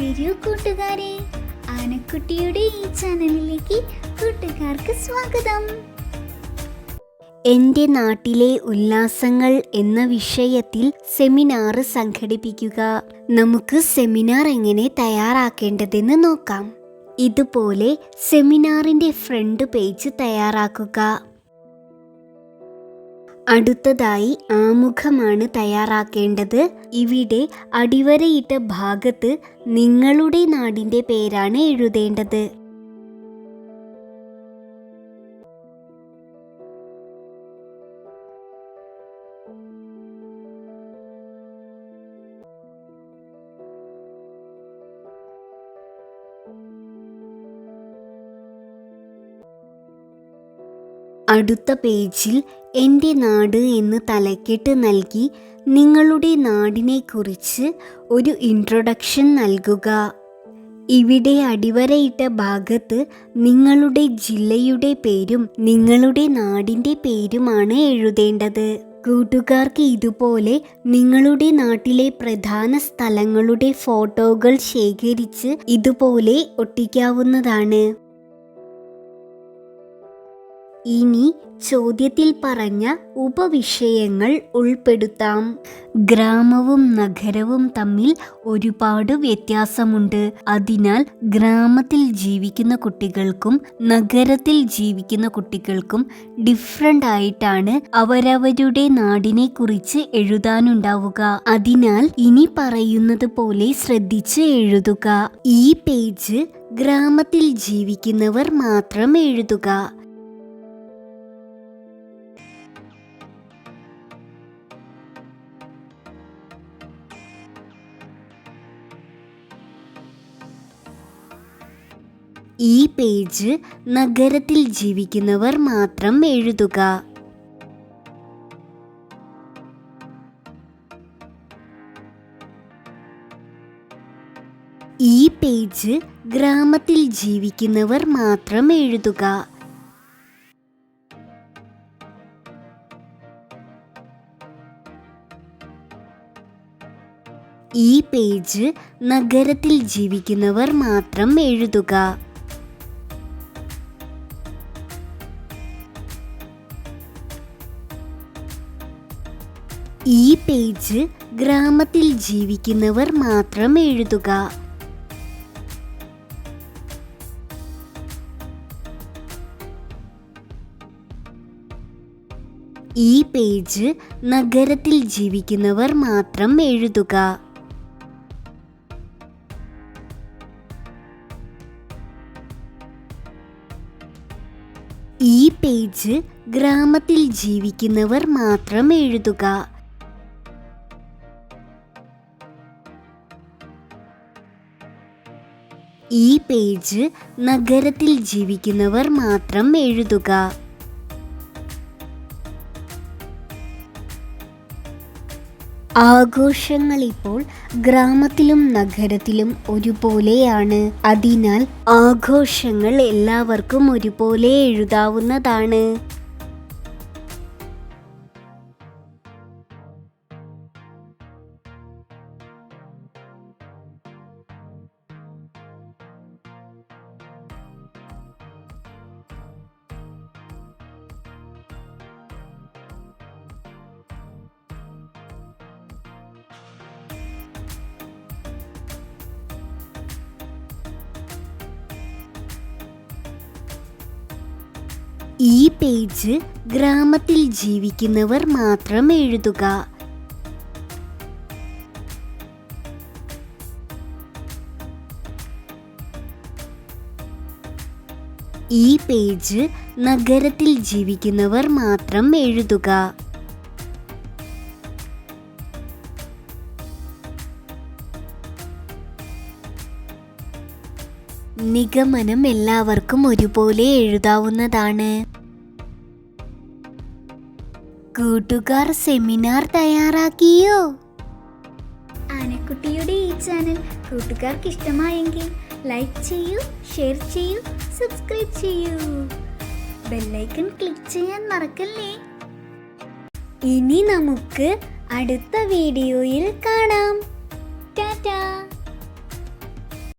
വരൂ കൂട്ടുകാരെ. ആനക്കുട്ടിയുടെ ഈ ചാനലിലേക്ക് കൂട്ടുകാർക്ക് സ്വാഗതം. എന്റെ നാട്ടിലെ ഉല്ലാസങ്ങൾ എന്ന വിഷയത്തിൽ സെമിനാർ സംഘടിപ്പിക്കുക. നമുക്ക് സെമിനാർ എങ്ങനെ തയ്യാറാക്കേണ്ടതെന്ന് നോക്കാം. ഇതുപോലെ സെമിനാറിന്റെ ഫ്രണ്ട് പേജ് തയ്യാറാക്കുക. അടുത്തതായി ആമുഖമാണ് തയ്യാറാക്കേണ്ടത്. ഇവിടെ അടിവരയിട്ട ഭാഗത്ത് നിങ്ങളുടെ നാടിന്റെ പേരാണ് എഴുതേണ്ടത്. അടുത്ത പേജിൽ എന്റെ നാട് എന്ന് തലക്കെട്ട് നൽകി നിങ്ങളുടെ നാടിനെക്കുറിച്ച് ഒരു ഇൻട്രൊഡക്ഷൻ നൽകുക. ഇവിടെ അടിവരയിട്ട ഭാഗത്ത് നിങ്ങളുടെ ജില്ലയുടെ പേരും നിങ്ങളുടെ നാടിന്റെ പേരുമാണ് എഴുതേണ്ടത്. കൂട്ടുകാർക്ക് ഇതുപോലെ നിങ്ങളുടെ നാട്ടിലെ പ്രധാന സ്ഥലങ്ങളുടെ ഫോട്ടോകൾ ശേഖരിച്ച് ഇതുപോലെ ഒട്ടിക്കാവുന്നതാണ്. ഇനി ചോദ്യത്തിൽ പറഞ്ഞ ഉപവിഷയങ്ങൾ ഉൾപ്പെടുത്താം. ഗ്രാമവും നഗരവും തമ്മിൽ ഒരുപാട് വ്യത്യാസമുണ്ട്. അതിനാൽ ഗ്രാമത്തിൽ ജീവിക്കുന്ന കുട്ടികൾക്കും നഗരത്തിൽ ജീവിക്കുന്ന കുട്ടികൾക്കും ഡിഫറെന്റ് ആയിട്ടാണ് അവരവരുടെ നാടിനെ കുറിച്ച് എഴുതാനുണ്ടാവുക. അതിനാൽ ഇനി പറയുന്നത് പോലെ ശ്രദ്ധിച്ച് എഴുതുക. ഈ പേജ് ഗ്രാമത്തിൽ ജീവിക്കുന്നവർ മാത്രം എഴുതുക. ഈ പേജ് നഗരത്തിൽ ജീവിക്കുന്നവർ മാത്രം എഴുതുക. ഈ പേജ് ഗ്രാമത്തിൽ ജീവിക്കുന്നവർ മാത്രം എഴുതുക. ഈ പേജ് നഗരത്തിൽ ജീവിക്കുന്നവർ മാത്രം എഴുതുക. ഈ പേജ് ഗ്രാമത്തിൽ ജീവിക്കുന്നവർ മാത്രം എഴുതുക. ഈ പേജ് നഗരത്തിൽ ജീവിക്കുന്നവർ മാത്രം എഴുതുക. ഈ പേജ് ഗ്രാമത്തിൽ ജീവിക്കുന്നവർ മാത്രം എഴുതുക. ഈ പേജ് നഗരത്തിൽ ജീവിക്കുന്നവർ മാത്രം എഴുതുക. ആഘോഷങ്ങൾ ഇപ്പോൾ ഗ്രാമത്തിലും നഗരത്തിലും ഒരുപോലെയാണ്. അതിനാൽ ആഘോഷങ്ങൾ എല്ലാവർക്കും ഒരുപോലെ എഴുതാവുന്നതാണ്. ഈ പേജ് ഗ്രാമത്തിൽ ജീവിക്കുന്നവർ മാത്രം എഴുതുക. ഈ പേജ് നഗരത്തിൽ ജീവിക്കുന്നവർ മാത്രം എഴുതുക. നിഗമനം എല്ലാവർക്കും ഒരുപോലെ എഴുതാവുന്നതാണ്. കൂട്ടുകാർ സെമിനാർ തയ്യാറാക്കിയോ? ആനക്കുട്ടിയുടെ ഈ ചാനൽ കൂട്ടുകാർക്ക് ഇഷ്ടമായെങ്കിൽ ലൈക്ക് ചെയ്യൂ ഷെയർ ചെയ്യൂ സബ്സ്ക്രൈബ് ചെയ്യൂ. ബെല്ലൈക്കൺ ക്ലിക്ക് ചെയ്യാൻ മറക്കല്ലേ? ഇനി നമുക്ക് അടുത്ത വീഡിയോയിൽ കാണാം. ടാറ്റാ!